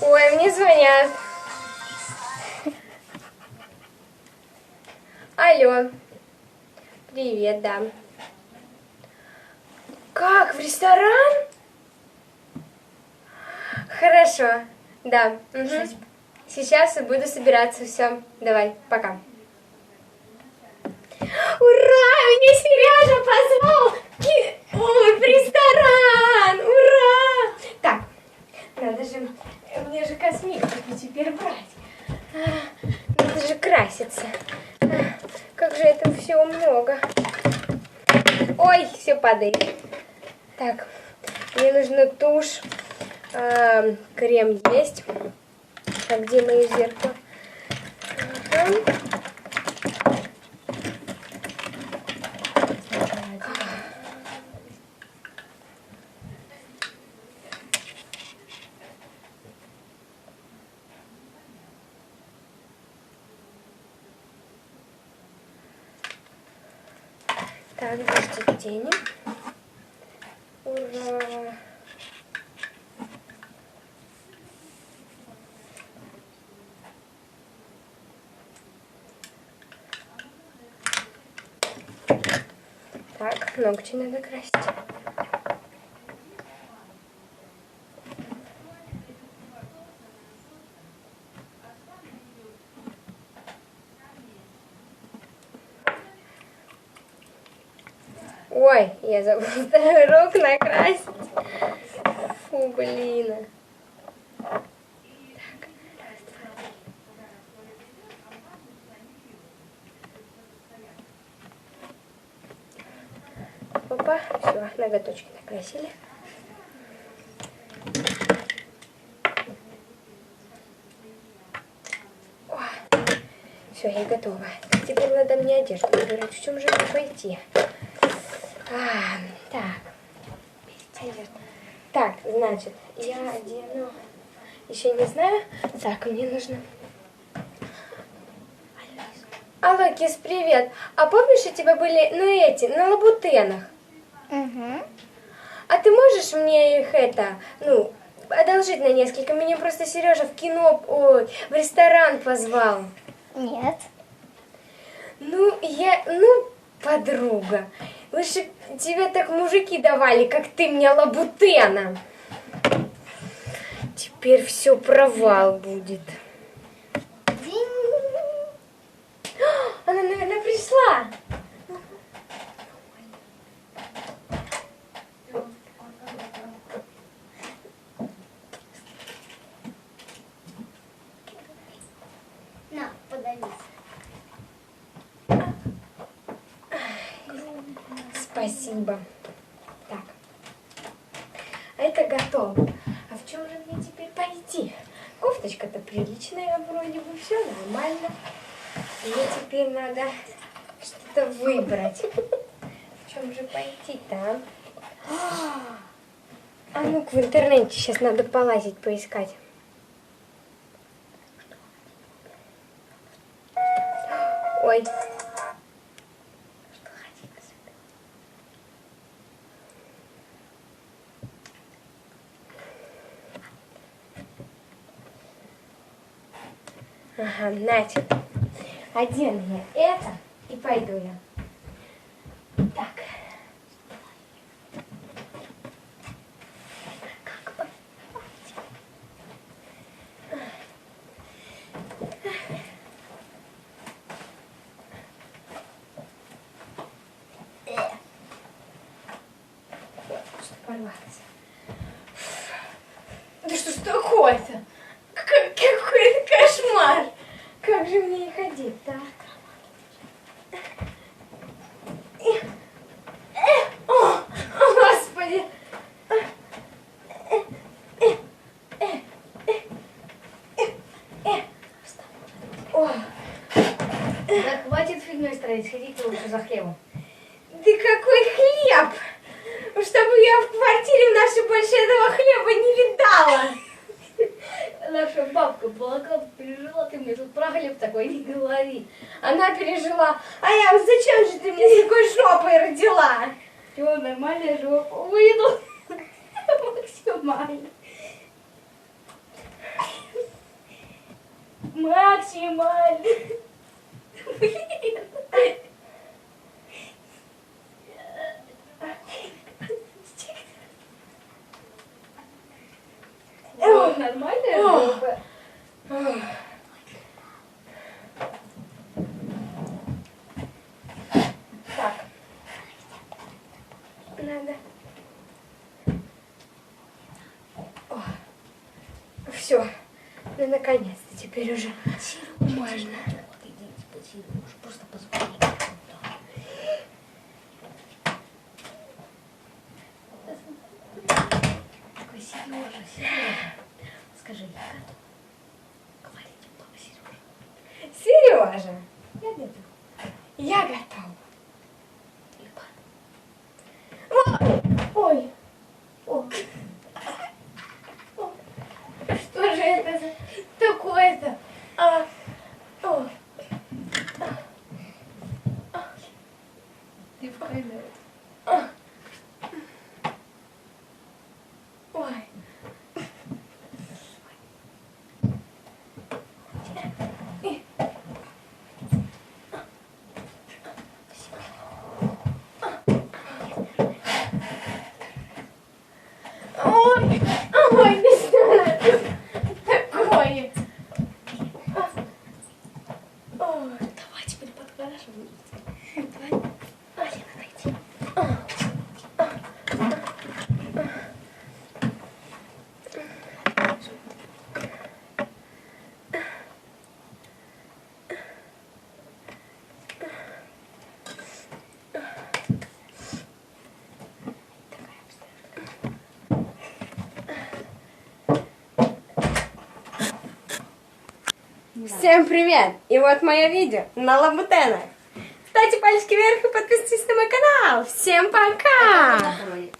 Ой, мне звонят. Алло. Привет, да. Как, в ресторан? Хорошо, да. мгм. Сейчас я буду собираться, все. Давай, пока. Ура! Меня Сережа позвал ки- Ой, в ресторан! Ура! Так, надо же, мне же косметику теперь брать. А, Надо же краситься. А, Как же этого всего много. Ой, все падает. Так, мне нужна тушь. А, крем есть. А где мое зеркало? Ага. Так, значит, денег. Ура! Так, ногти надо красить. Ой, я забыла второй рук накрасить. Фу, блин. Так, раз, два. Опа, все, ноготочки накрасили. Все, я готова. Теперь надо мне одежду выбирать. В чем же пойти? А, так. Так, значит, я одену... Еще не знаю. Так, мне нужно... Алло, Кис, привет. А помнишь, у тебя были, ну, эти, на лабутенах? Угу. А ты можешь мне их это, ну, одолжить на несколько? Меня просто Сережа в кино, ой, в ресторан позвал. Нет. Ну, я, ну, подруга, лучше тебе так мужики давали, как ты мне лабутена. Теперь все провал будет. Она, наверное, пришла. На, подавись. Спасибо. Так. А это готово. А в чем же мне теперь пойти? Кофточка-то приличная, вроде бы все нормально. Мне теперь надо что-то выбрать. В чем же пойти-то? а? А ну-ка в интернете сейчас надо полазить, поискать. Ой. Ага, значит, одену я это и пойду я. Так. Как. Что порвалось? Да что ж такое-то? Кошмар! Как же мне и ходить-то? а? Господи! Да хватит фигней строить, сходите лучше за хлебом. да какой хлеб! Чтобы я в квартире хлеб такой не говори. Она пережила. А я, зачем же ты мне с такой жопой родила? Чего, нормальная жопа выйду. Максимально. максимально. Ох. Нормальная Ох. жопа? Ох. Так. Надо. Все. Ну, наконец-то теперь уже можно. Просто позвони. Такой Сережа, Сережа. Скажи, я готов. Говорите, папа Сережа. Сережа, Я готов. я готова. Липа. Ой. О. О. Что же это за такое-то? А, о. Ты в камеру. Ой. Ой, ой, не знаю, такое. Ой. Давай теперь подкрашивай. Давай. Алина, найди. Всем привет! И вот мое видео на Лабутенах. Ставьте пальчики вверх и подписывайтесь на мой канал. Всем пока!